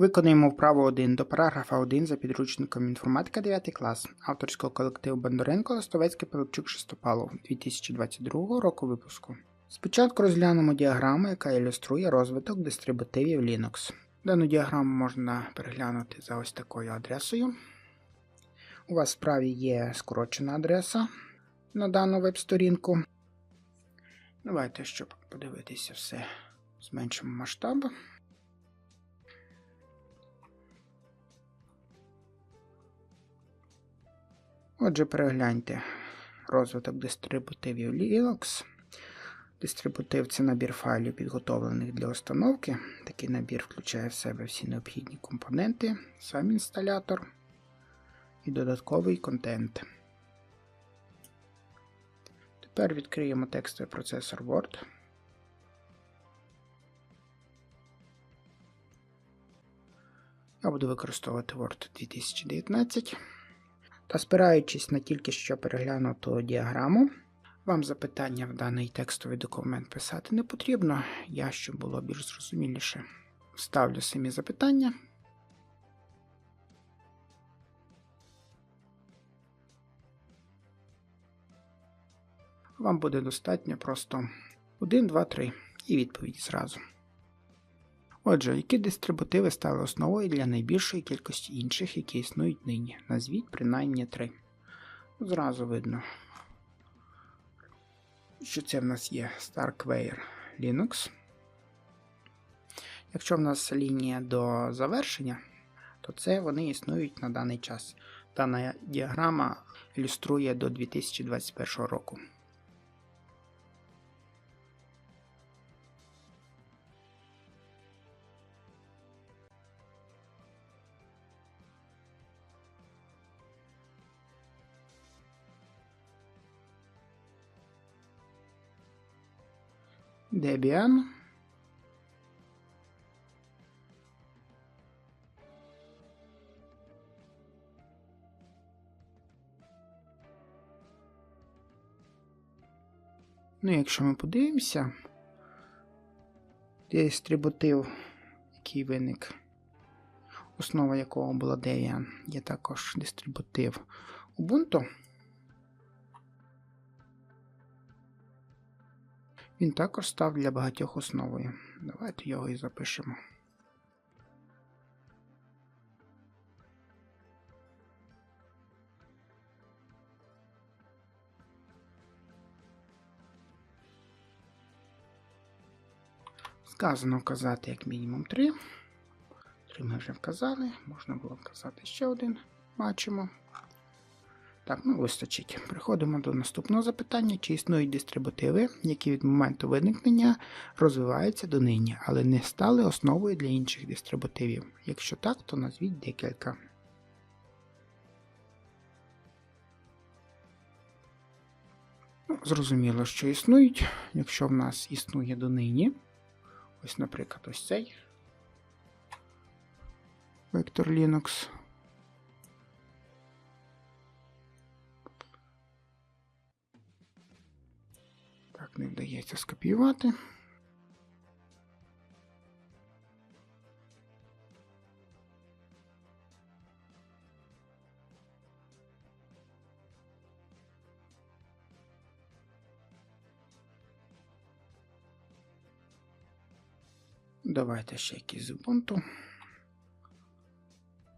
Виконуємо вправу 1 до параграфа 1 за підручником інформатика 9 клас авторського колективу Бондаренко Листовецький Пилипчук Шестопалов 2022 року випуску. Спочатку розглянемо діаграму, яка ілюструє розвиток дистрибутивів Linux. Дану діаграму можна переглянути за ось такою адресою. У вас в справі є скорочена адреса на дану веб-сторінку. Давайте, щоб подивитися все, зменшимо масштаб. Отже, перегляньте розвиток дистрибутивів Linux. Дистрибутив це набір файлів, підготовлених для установки. Такий набір включає в себе всі необхідні компоненти, сам інсталятор і додатковий контент. Тепер відкриємо текстовий процесор Word. Я буду використовувати Word 2019. Та спираючись на тільки що переглянуту діаграму, вам запитання в даний текстовий документ писати не потрібно. Я, щоб було більш зрозуміліше, ставлю самі запитання. Вам буде достатньо просто 1, 2, 3 і відповіді зразу. Отже, які дистрибутиви стали основою для найбільшої кількості інших, які існують нині? Назвіть принаймні три. Зразу видно, що це в нас є Starkware Linux. Якщо в нас лінія до завершення, то це вони існують на даний час. Дана діаграма ілюструє до 2021 року. Debian. Ну, якщо ми подивимося, дистрибутив, який виник, основа якого була Debian, є також дистрибутив Ubuntu. Він також став для багатьох основою. Давайте його і запишемо. Сказано вказати як мінімум 3. 3 ми вже вказали, можна було вказати ще один. Бачимо. Так, ну вистачить. Переходимо до наступного запитання: чи існують дистрибутиви, які від моменту виникнення розвиваються до нині, але не стали основою для інших дистрибутивів. Якщо так, то назвіть декілька. Ну, Зрозуміло, що існують. Якщо в нас існує донині, ось, наприклад, ось цей Vector Linux. Так, не вдається скопіювати. Давайте ще якийсь з Ubuntu.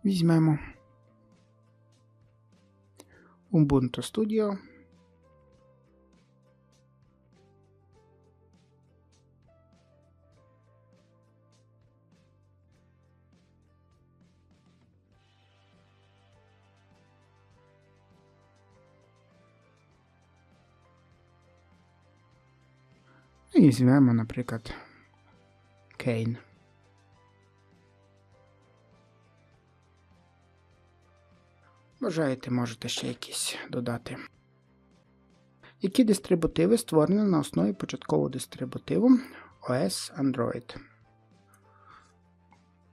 Візьмемо Ubuntu Studio. І візьмемо, наприклад, Кейн. Бажаєте, можете ще якісь додати. Які дистрибутиви створені на основі початкового дистрибутиву OS Android?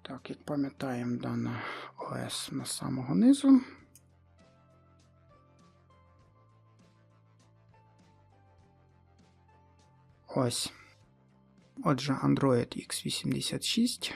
Так, як пам'ятаємо, дана OS на самого низу. Ось. Отже, Android X86.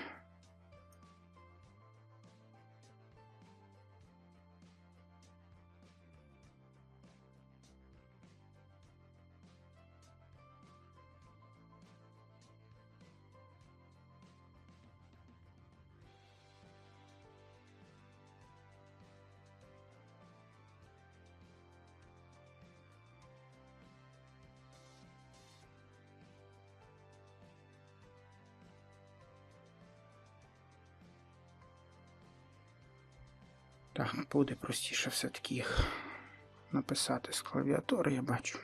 Так, буде простіше все-таки їх написати з клавіатури, я бачу.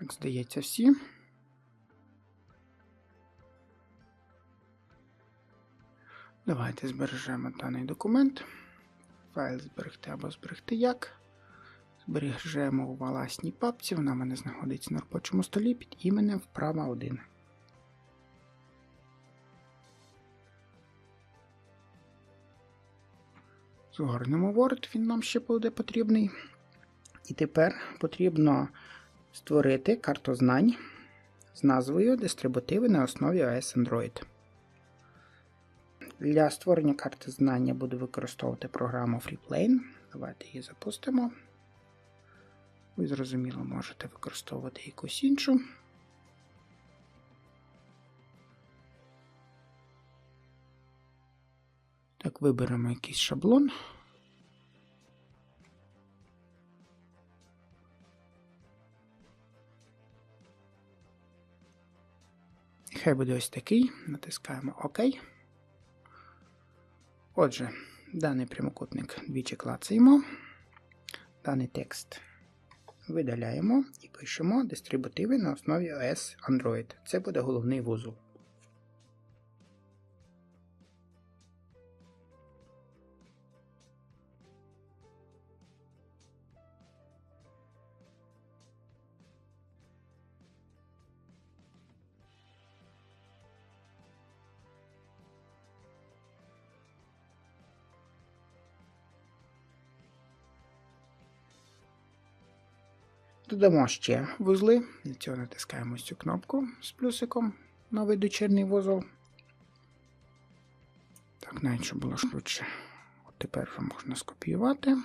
Так, здається, всі. Давайте збережемо даний документ. Файл зберегти або зберегти як. Збережемо у власній папці. Вона в мене знаходиться на робочому столі під іменем вправа 1. Згорнемо Word, він нам ще буде потрібний. І тепер потрібно створити карту знань з назвою Дистрибутиви на основі OS Android. Для створення карти знання буду використовувати програму FreePlane. Давайте її запустимо. Ви зрозуміло можете використовувати якусь іншу. Так, виберемо якийсь шаблон. Хай буде ось такий. Натискаємо ОК. Отже, даний прямокутник двічі клацаємо. Даний текст видаляємо і пишемо дистрибутиви на основі OS Android. Це буде головний вузол. Додамо ще вузли. Для цього натискаємо цю кнопку з плюсиком новий дочірний вузол. Так, навіть щоб було швидше. От тепер вже можна скопіювати.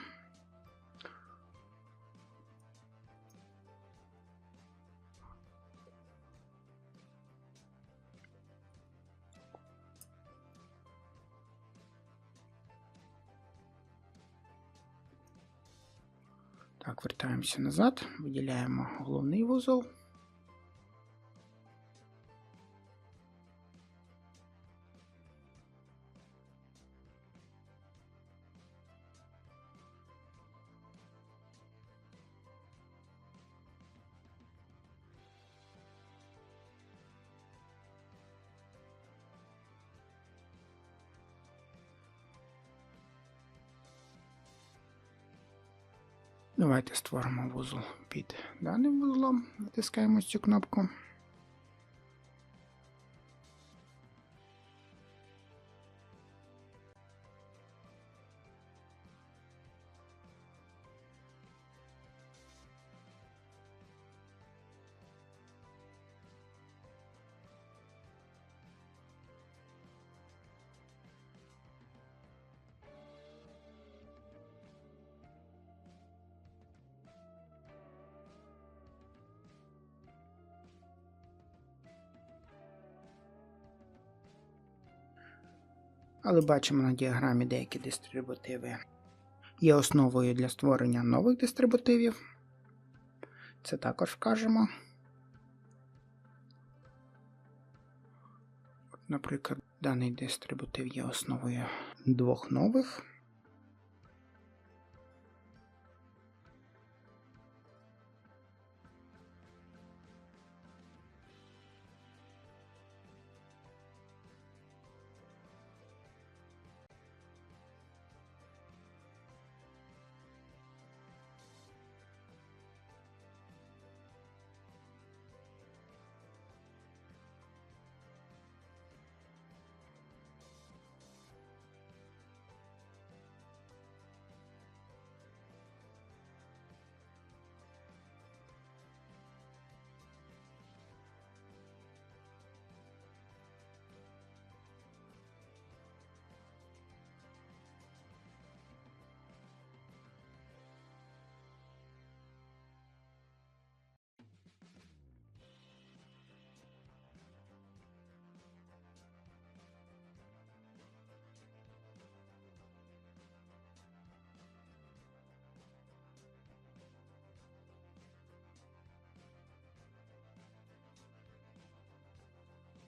Так, вертаємося назад, виділяємо головний вузол. Давайте створимо вузол під даним вузлом, натискаємо цю кнопку. Але бачимо на діаграмі деякі дистрибутиви є основою для створення нових дистрибутивів. Це також вкажемо. Наприклад, даний дистрибутив є основою двох нових.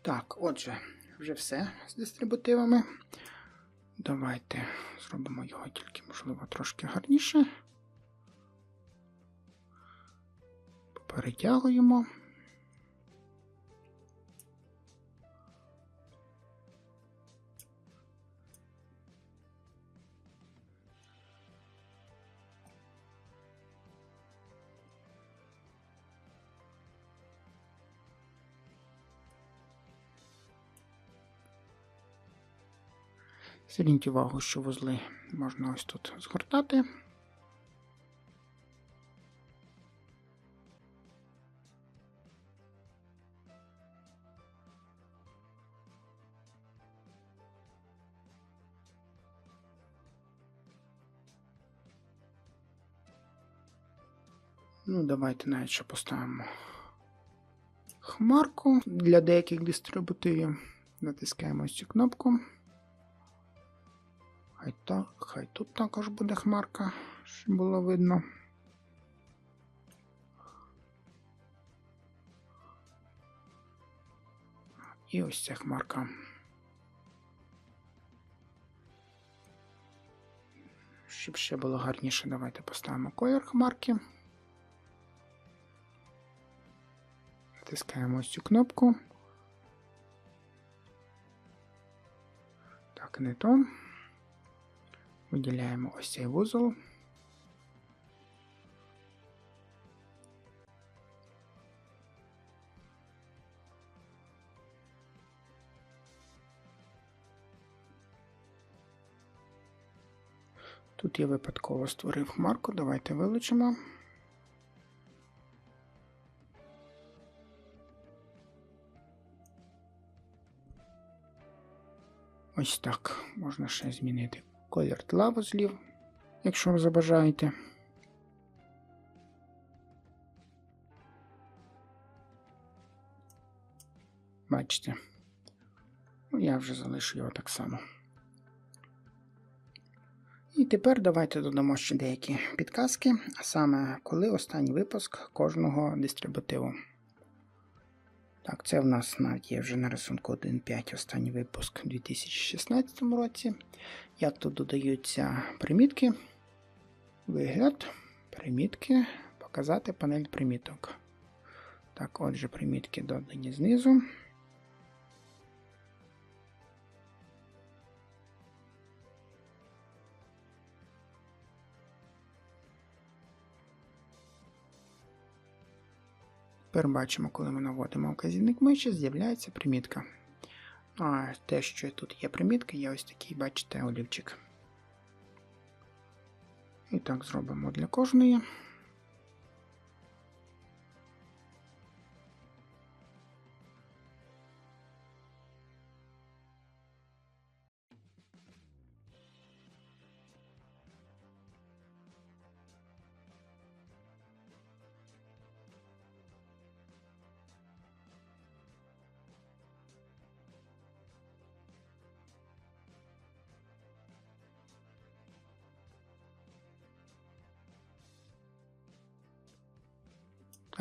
Так, отже, вже все з дистрибутивами. Давайте зробимо його тільки, можливо, трошки гарніше. Перетягуємо. Зверніть увагу, що вузли можна ось тут згортати. Ну, давайте навіть ще поставимо хмарку для деяких дистрибутивів. Натискаємо цю кнопку. Хай, так, хай тут також буде хмарка, щоб було видно. І ось ця хмарка. Щоб ще було гарніше, давайте поставимо колір хмарки. Натискаємо ось цю кнопку. Так, не то. Виділяємо ось цей вузол. Тут я випадково створив хмарку, давайте вилучимо. Ось так можна ще змінити колір тла вузлів, якщо ви забажаєте. Бачите, ну, я вже залишу його так само. І тепер давайте додамо ще деякі підказки, а саме коли останній випуск кожного дистрибутиву. Так, це в нас навіть є вже на рисунку 1.5 останній випуск у 2016 році. Як тут додаються примітки, вигляд, примітки, показати панель приміток. Так, отже, примітки додані знизу. Тепер бачимо, коли ми наводимо вказівник миші, з'являється примітка. А те, що тут є примітка, є ось такий, бачите, олівчик. І так зробимо для кожної.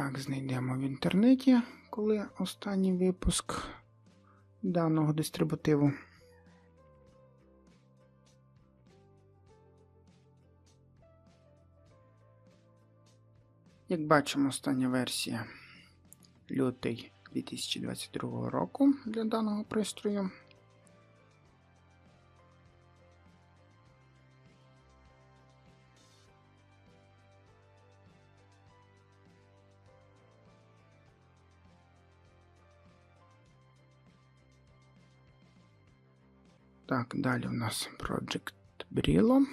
Так, знайдемо в інтернеті, коли останній випуск даного дистрибутиву. Як бачимо, остання версія лютий 2022 року для даного пристрою. Так, далі у нас Project Brillo.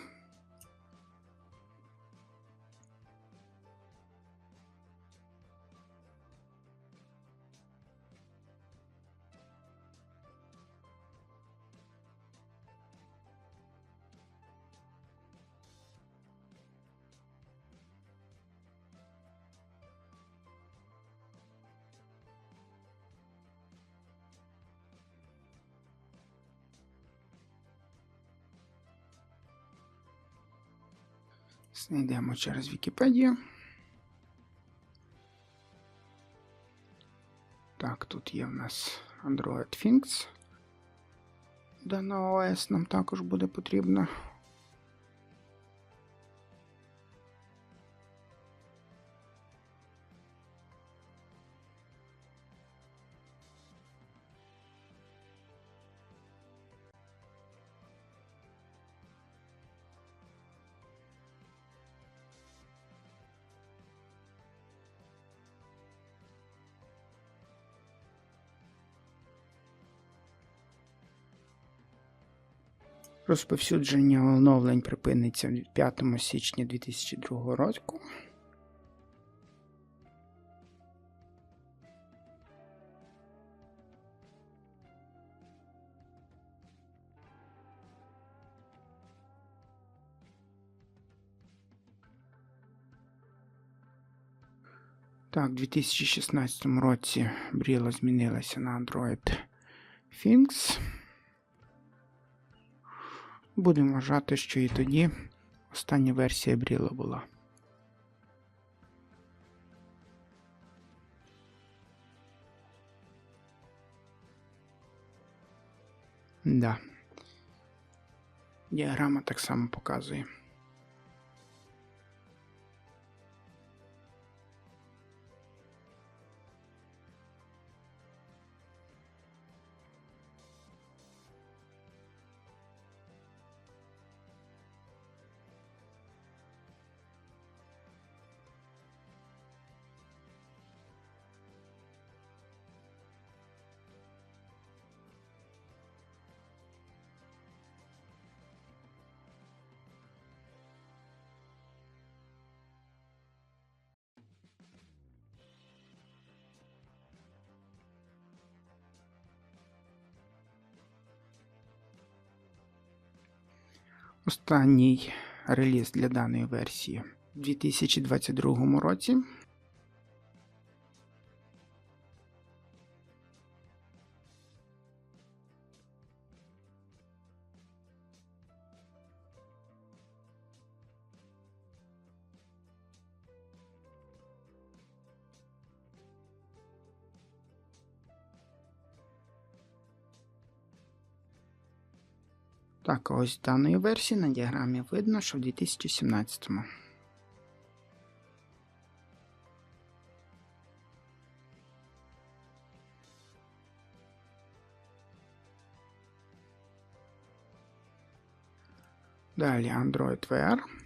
Знайдемо через Вікіпедію. Так, тут є в нас Android Things. Дана ОС нам також буде потрібна. Розповсюдження оновлень припиниться 5 січня 2002 року. Так, у 2016 році Бріло змінилася на Android Things. Будемо вважати, що і тоді остання версія Бріла була. Да. Діаграма так само показує. Останній реліз для даної версії у 2022 році. Так, ось даної версії на діаграмі видно, що в 2017. му Далі Android VR.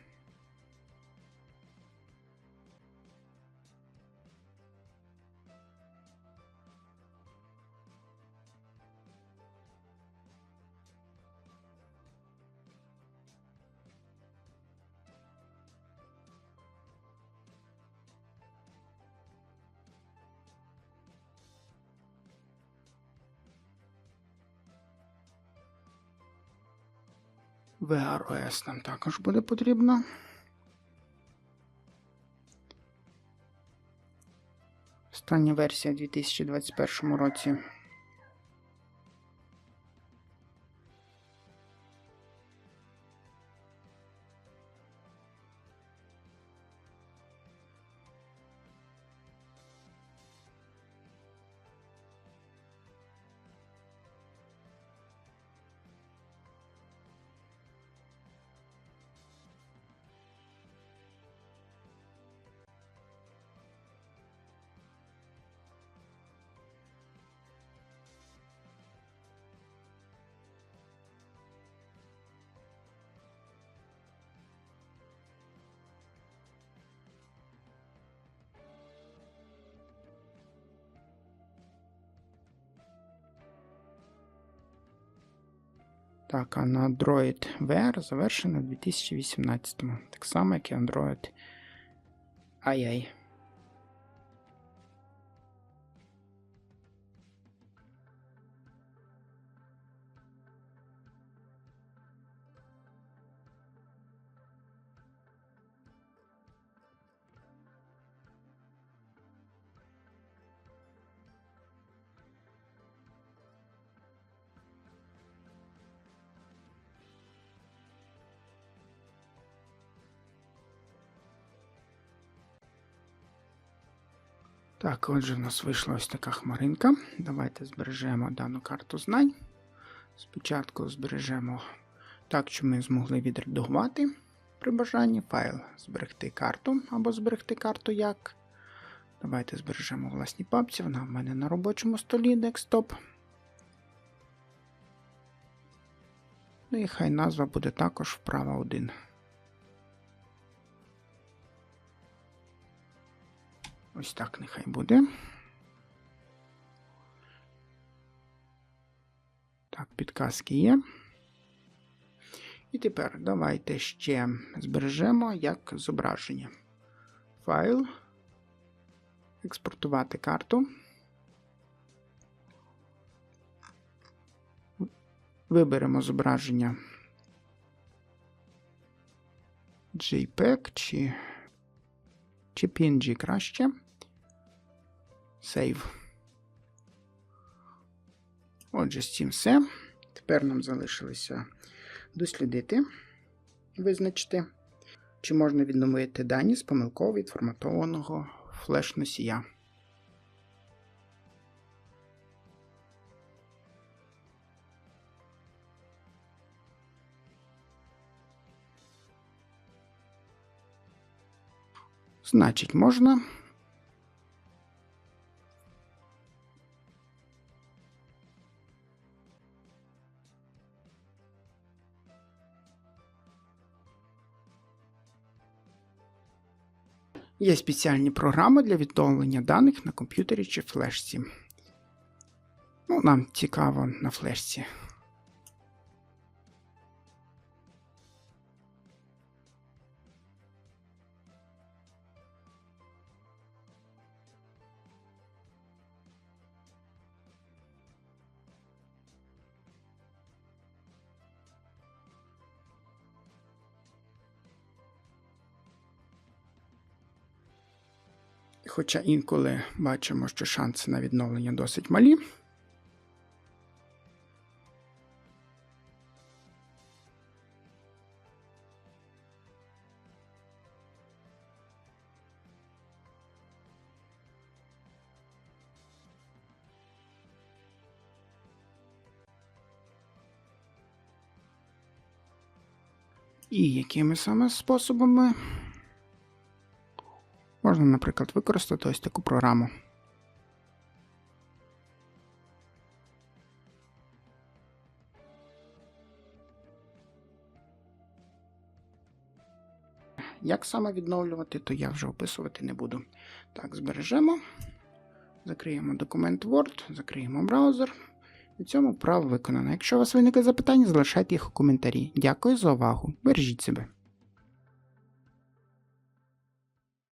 VROS нам також буде потрібно. Остання версія у 2021 році. Так, на Android VR завершено в 2018 Так само, як і Android AI. Так, отже, в нас вийшла ось така хмаринка. Давайте збережемо дану карту знань. Спочатку збережемо так, що ми змогли відредагувати при бажанні файл зберегти карту або зберегти карту як. Давайте збережемо у власній папці. Вона в мене на робочому столі декстоп. Ну і хай назва буде також вправа 1. Ось так нехай буде. Так, підказки є. І тепер давайте ще збережемо як зображення. Файл. Експортувати карту. Виберемо зображення JPEG чи, чи PNG краще. Save. Отже, з цим все. Тепер нам залишилося дослідити, визначити, чи можна відновити дані з помилково відформатованого флеш-носія. Значить, можна. Є спеціальні програми для відновлення даних на комп'ютері чи флешці. Ну, нам цікаво на флешці. Хоча інколи бачимо, що шанси на відновлення досить малі. І якими саме способами Можна, наприклад, використати ось таку програму. Як саме відновлювати, то я вже описувати не буду. Так, збережемо. Закриємо документ Word, закриємо браузер. І цьому право виконано. Якщо у вас виникли запитання, залишайте їх у коментарі. Дякую за увагу. Бережіть себе.